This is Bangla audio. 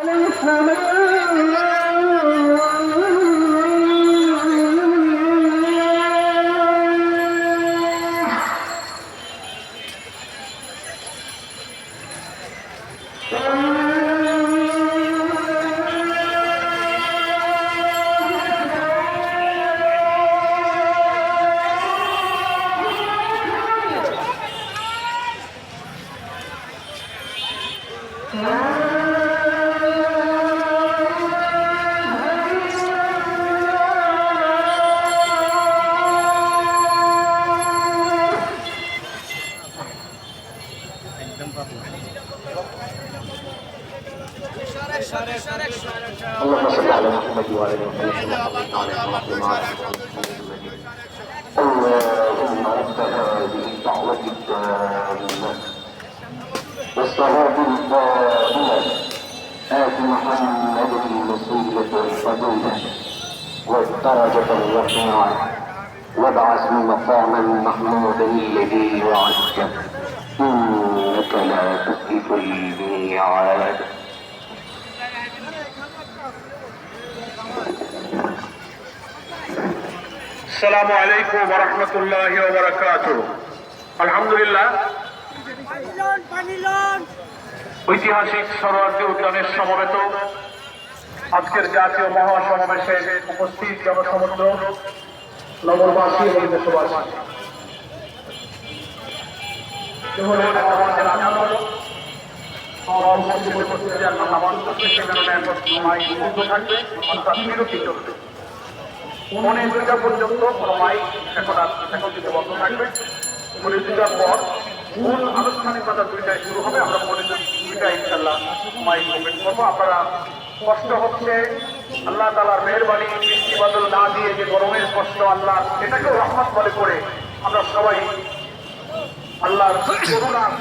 Ah. اللهم صل على محمد وعلى ال محمد اللهم رب هذه الدعوة التامة والصلاة القائمة آت محمد الوسيلة والفضيلة والدرجة الرفيعة وابعث مقاما محمودا الذي وعدته تخلف الميعاد আসসালামু আলাইকুম রহমতুল্লাহ বারাকাত আলহামদুলিল্লাহ পানিলন পানিলন ঐতিহাসিক সরোয়ার্দী উদ্যানের সমবেত আজকের জাতীয় মহাসমাবেশে উপস্থিত জনসমুদ্র নগরবাসী এবং দেশবাসী মাইক বন্ধ থাকবে অর্থাৎ বিরতি পৌনে দুইটা পর্যন্ত কোনো মাইক এখন আর থাকবে পৌনে দুইটার পর মূল আনুষ্ঠানিকতা দুইটায় শুরু হবে আমরা পৌনে দুইটায় ইনশাল্লাহ মাইক ওপেন করব আপনারা কষ্ট হচ্ছে আল্লাহ তালার মেহরবানি বৃষ্টি বাদল না দিয়ে যে গরমের কষ্ট আল্লাহ এটাকেও রহমত বলে করে আমরা সবাই আল্লাহর করুণা